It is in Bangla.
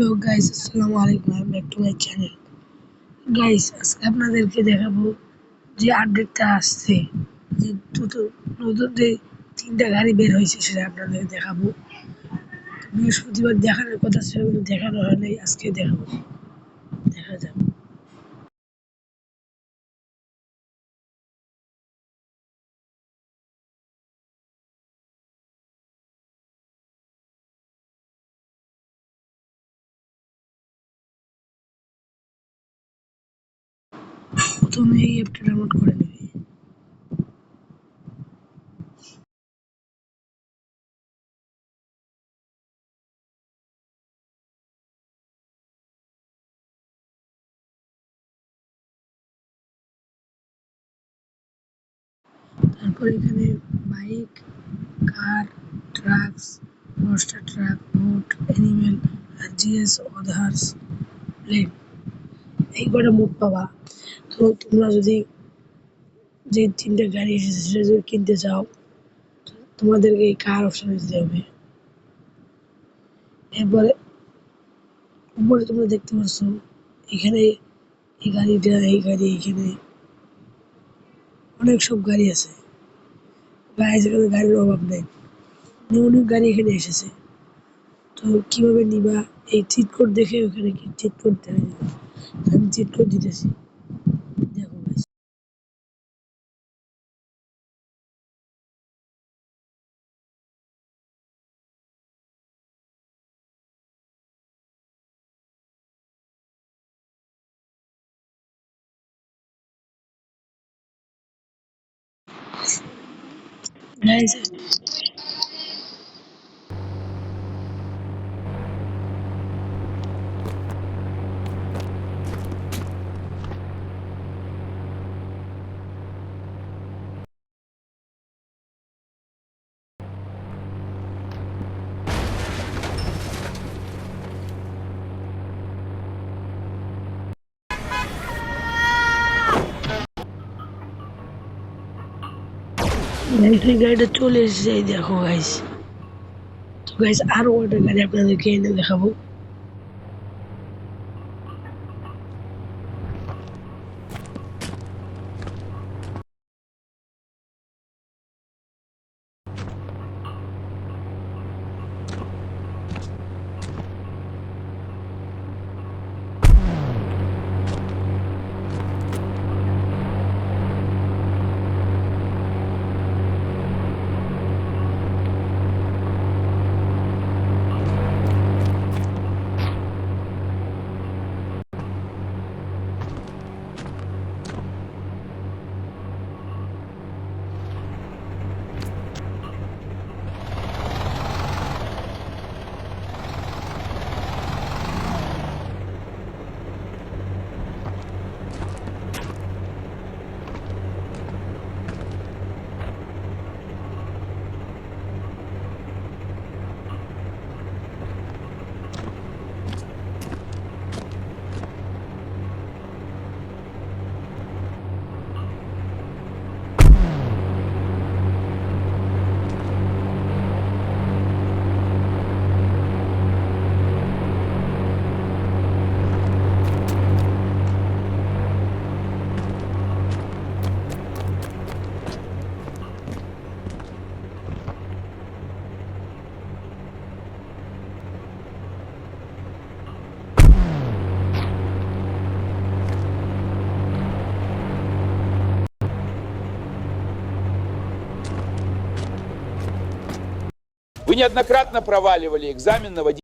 হ্যালো গাইস, আসসালামু আলাইকুম welcome back to my channel guys, আজকে আপনাদেরকে দেখাবো যে আপডেটটা আসছে, যে দুটো নতুন যে তিনটা গাড়ি বের হয়েছে সেটা আপনাদের দেখাবো। বৃহস্পতিবার দেখানোর কথা ছিল কিন্তু দেখানো হয় নাই, আজকে দেখাবো। দেখা যাক। প্রথমে এই অ্যাপটা ডাউনলোড করে নেবে তারপর এখানে bike car trucks monster truck boat animal GS others plane এই কটা মোট পাবা। তো তোমরা যদি যে তিনটে গাড়ি এসেছে সেটা যদি কিনতে চাও, তোমাদেরকে এই কার অপশনে দিতে হবে। এরপরে উপরে তোমরা দেখতে পাচ্ছ, এখানে এই গাড়িটা, এই গাড়ি এখানে অনেক সব গাড়ি আছে। গাড়ি যেখানে গাড়ির অভাব নেই। অনেক গাড়ি এখানে এসেছে। তো কীভাবে নিবা? এই চিট কোড দেখে ওখানে কি চিট কোড দেখা যাবে আমি চিট কোড দিতেছি দেখো guys। Guys, ব্যাটারি গাড়িটা চলে এসেছে, এই দেখো গাইস তো গাইস আরও একটা গাড়ি আপনাদেরকে এনে দেখাবো। Вы неоднократно проваливали экзамен на водителя.